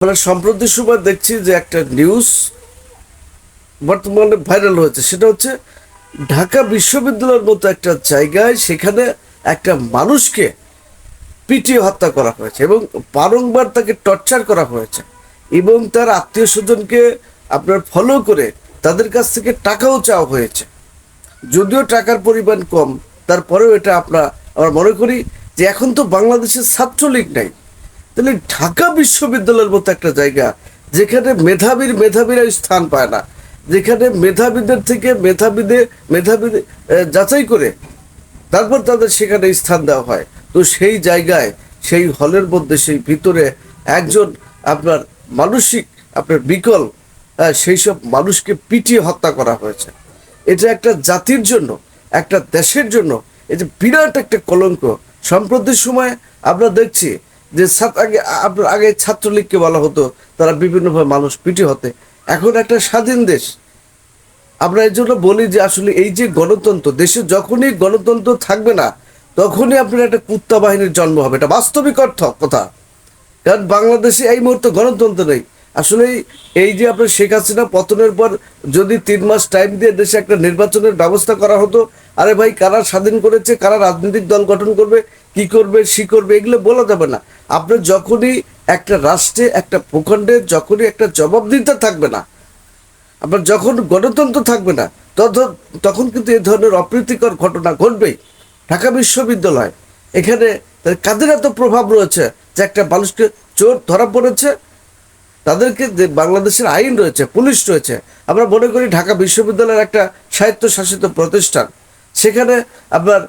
আমরা সম্প্রতি সময় দেখছি যে একটা নিউজ বর্তমানে ভাইরাল হয়েছে। সেটা হচ্ছে ঢাকা বিশ্ববিদ্যালয়ের মতো একটা জায়গায় সেখানে একটা মানুষকে পিটিয়ে হত্যা করা হয়েছে এবং বারংবার তাকে টর্চার করা হয়েছে এবং তার আত্মীয় স্বজনকে আপনার ফলো করে তাদের কাছ থেকে টাকাও চাওয়া হয়েছে। যদিও টাকার পরিমাণ কম, তারপরেও এটা আমরা আমরা মনে করি যে এখন তো বাংলাদেশের ছাত্রলীগ নাই। তাহলে ঢাকা বিশ্ববিদ্যালয়ের মতো একটা জায়গা যেখানে মেধাবীর মেধাবীরা স্থান পায় না, যেখানে মেধাবীদের থেকে মেধাবীদের মেধাবী যাচাই করে তারপর তাদের সেখানে স্থান দেওয়া হয়। তো সেই জায়গায়, সেই হলের মধ্যে, সেই ভিতরে একজন আপনার মানসিক, আপনার বিকল সেই সব মানুষকে পিটিয়ে হত্যা করা হয়েছে। এটা একটা জাতির জন্য, একটা দেশের জন্য, এটা বিরাট একটা কলঙ্ক। সম্প্রতির সময় আমরা দেখছি যে আগে আপনার আগে ছাত্রলীগকে বলা হতো, তারা বিভিন্নভাবে মানুষ পিটি হতে। এখন একটা স্বাধীন দেশ। আমরা এই জন্য বলি যে আসলে এই যে গণতন্ত্র, দেশে যখনই গণতন্ত্র থাকবে না, তখনই আপনার একটা কুত্তা বাহিনীর জন্ম হবে। এটা বাস্তবিক অর্থ কথা। কারণ বাংলাদেশে এই মুহূর্তে গণতন্ত্র নেই। আসলে এই যে আপনার শেখ হাসিনা পতনের পর যদি তিন মাস টাইম দিয়ে দেশে একটা নির্বাচনের ব্যবস্থা করা হতো, আরে ভাই কারা স্বাধীন করেছে, কারা রাজনৈতিক দল গঠন করবে, কি করবে, সি করবে, এগুলো বলা যাবে না। আপনার যখনই একটা রাষ্ট্রে, একটা ভূখণ্ডে যখনই একটা জবাবদিহিতা থাকবে না, আপনার যখন গণতন্ত্র থাকবে না তখন তখন কিন্তু এই ধরনের অপ্রীতিকর ঘটনা ঘটবেই। ঢাকা বিশ্ববিদ্যালয়, এখানে কাদের এত প্রভাব রয়েছে যে একটা মানুষকে চোর ধরা পড়েছে? তাদেরকে যে বাংলাদেশের আইন রয়েছে, পুলিশ রয়েছে, আমরা মনে করি ঢাকা বিশ্ববিদ্যালয়ের একটা স্বায়ত্তশাসিত প্রতিষ্ঠান। সেখানে আপনার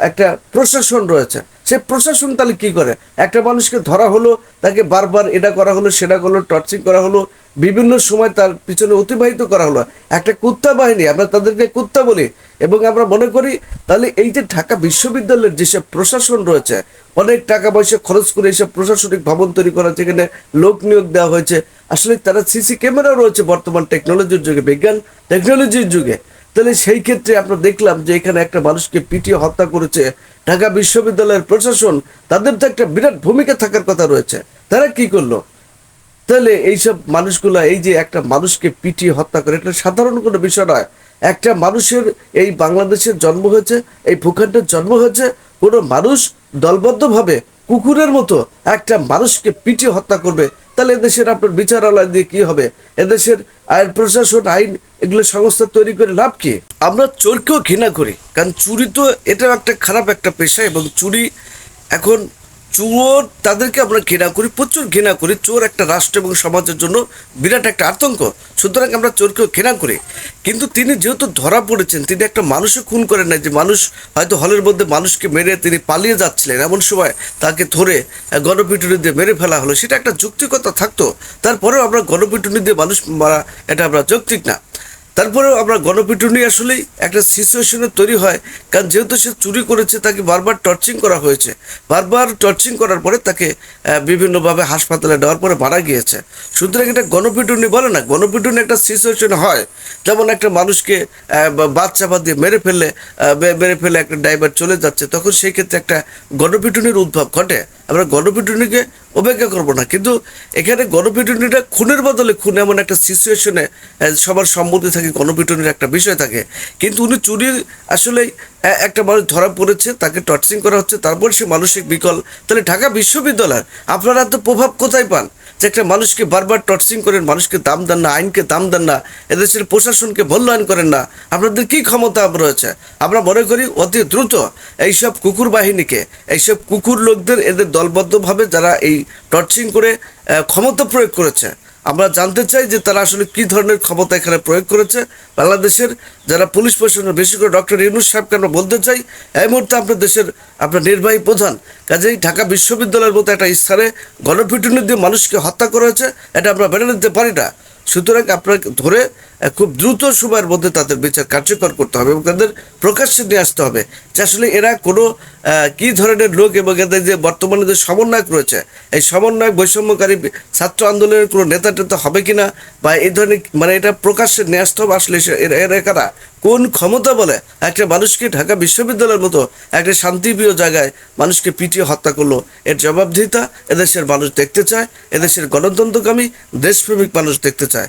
একটা প্রশাসন রয়েছে। সে প্রশাসন তাহলে কি করে? একটা মানুষকে ধরা হলো, তাকে বারবার এটা করা হলো, সেটা করল টর্চিং করা হলো, বিভিন্ন সময় তার পিছনে অতিবাহিত করা হলো। একটা কুত্তা বাহিনী, আমরা তাদেরকে কুত্তা বলি। এবং আমরা মনে করি, তাহলে এই যে ঢাকা বিশ্ববিদ্যালয়ের যেসব প্রশাসন রয়েছে, অনেক টাকা পয়সা খরচ করে এইসব প্রশাসনিক ভবন তৈরি করা যেখানে লোক নিয়োগ দেওয়া হয়েছে। আসলে তারা সিসি ক্যামেরাও রয়েছে বর্তমান টেকনোলজির যুগে, বিজ্ঞান টেকনোলজির যুগে। তাহলে সেই ক্ষেত্রে আমরা দেখলাম যে এখানে একটা মানুষকে পিটিয়ে হত্যা করেছে ঢাকা বিশ্ববিদ্যালয়ের প্রশাসন। তাদের তো একটা বিরাট ভূমিকা থাকার কথা রয়েছে। তারা কি করল? তাহলে এইসব মানুষগুলা, এই যে একটা মানুষকে পিটিয়ে হত্যা করে, এটা সাধারণ কোনো বিষয় নয়। একটা মানুষের এই বাংলাদেশের জন্ম হয়েছে, এই ভূখণ্ডের জন্ম হয়েছে, কোনো মানুষ দলবদ্ধভাবে কুকুরের মতো একটা মানুষকে পিটিয়ে হত্যা করবে, তাহলে এদেশের আপনার বিচারালয় দিয়ে কি হবে? এদেশের আইন প্রশাসন, আইন এগুলো সংস্থা তৈরি করে লাভ কি? আমরা চোরকেও ঘৃণা করি, কারণ চুরি তো এটাও একটা খারাপ একটা পেশা এবং চুরি এখন চোর, তাদেরকে আমরা ঘৃণা করি, প্রচুর ঘৃণা করি। চোর একটা রাষ্ট্র এবং সমাজের জন্য বিরাট একটা আতঙ্ক। সুতরাং আমরা চোরকেও ঘৃণা করি। কিন্তু তিনি যেহেতু ধরা পড়েছেন, তিনি একটা মানুষও খুন করেন না যে মানুষ হয়তো হলের মধ্যে মানুষকে মেরে তিনি পালিয়ে যাচ্ছিলেন। এমন সময় তাকে ধরে গণপিটুনি দিয়ে মেরে ফেলা হলো। সেটা একটা যৌক্তিকতা থাকতো। তারপরেও আমরা গণপিটুনি দিয়ে মানুষ মারা, এটা আমরা যৌক্তিক না। তারপরেও আমরা গণপিটুনি আসলেই একটা সিচুয়েশনে তৈরি হয় কারণ যেহেতু সে চুরি করেছে তাকে বারবার টর্চিং করা হয়েছে। বারবার টর্চিং করার পরে তাকে বিভিন্নভাবে হাসপাতালে নেওয়ার পরে মারা গিয়েছে। সুতরাং এটা গণপিটুনি বলে না গণপিটুনি একটা সিচুয়েশন হয়। যেমন একটা মানুষকে আহ, বা- বাদ দিয়ে মেরে ফেললে মেরে ফেলে একটা ড্রাইভার চলে যাচ্ছে তখন সেই ক্ষেত্রে একটা গণপিটুনির উদ্ভব ঘটে। আমরা গণপিটুনিকে অপেক্ষা করব না। কিন্তু এখানে গণপিটুনিটা খুনের বদলে খুন এমন একটা সিচুয়েশনে সবার সম্মতি থাকে, গণপিটুনির একটা বিষয় থাকে। কিন্তু উনি চুরির আসলে একটা মানুষ ধরা পড়েছে, তাকে টর্চিং করা হচ্ছে, তারপর সে মানসিক বিকল। তাহলে ঢাকা বিশ্ববিদ্যালয়, আপনারা তো প্রভাব কোথায় পান? যে একটা মানুষকে বারবার টর্চিং করেন, মানুষকে দাম দেন না, আইনকে দাম দেন না, এদেশের প্রশাসনকে মূল্যায়ন করেন না, আপনাদের কি ক্ষমতা রয়েছে? আমরা মনে করি অতি দ্রুত এইসব কুকুর বাহিনীকে, এইসব কুকুর লোকদের এদের দলবদ্ধভাবে যারা এই টর্চিং করে ক্ষমতা প্রয়োগ করেছে আমরা জানতে চাই যে তারা আসলে কি ধরনের ক্ষমতা এখানে প্রয়োগ করেছে। বাংলাদেশের যারা পুলিশ প্রশাসনের বেশি করে ডক্টর ইউনুস সাহেবকে আমরা বলতে চাই, এই মুহূর্তে আপনার দেশের আপনার নির্বাহী প্রধান, কাজেই ঢাকা বিশ্ববিদ্যালয়ের মতো একটা স্থানে গণপিটুনি দিয়ে মানুষকে হত্যা করা হয়েছে, এটা আমরা মেনে নিতে পারি না। সুতরাং আপনাকে ধরে খুব দ্রুত সময়ের মধ্যে তাদের বিচার কার্যকর করতে হবে এবং তাদের প্রকাশ্যে নিয়ে আসতে হবে। যে আসলে এরা কোনো কি ধরনের লোক এবং এদের যে বর্তমানে যে সমন্বয়ক রয়েছে, এই সমন্বয়ক বৈষম্যকারী ছাত্র আন্দোলনের কোনো নেতা টেতা হবে কিনা বা এই ধরনের মানে এটা প্রকাশ্যে নিয়ে আসতে হবে, আসলে এরা কোন ক্ষমতা বলে? একটা মানুষকে ঢাকা বিশ্ববিদ্যালয়ের মতো একটা শান্তিপ্রিয় জায়গায় মানুষকে পিটিয়ে হত্যা করল। এর জবাবদিহিতা এদেশের মানুষ দেখতে চায়, এদেশের গণতন্ত্রকামী দেশপ্রেমিক মানুষ দেখতে চায়।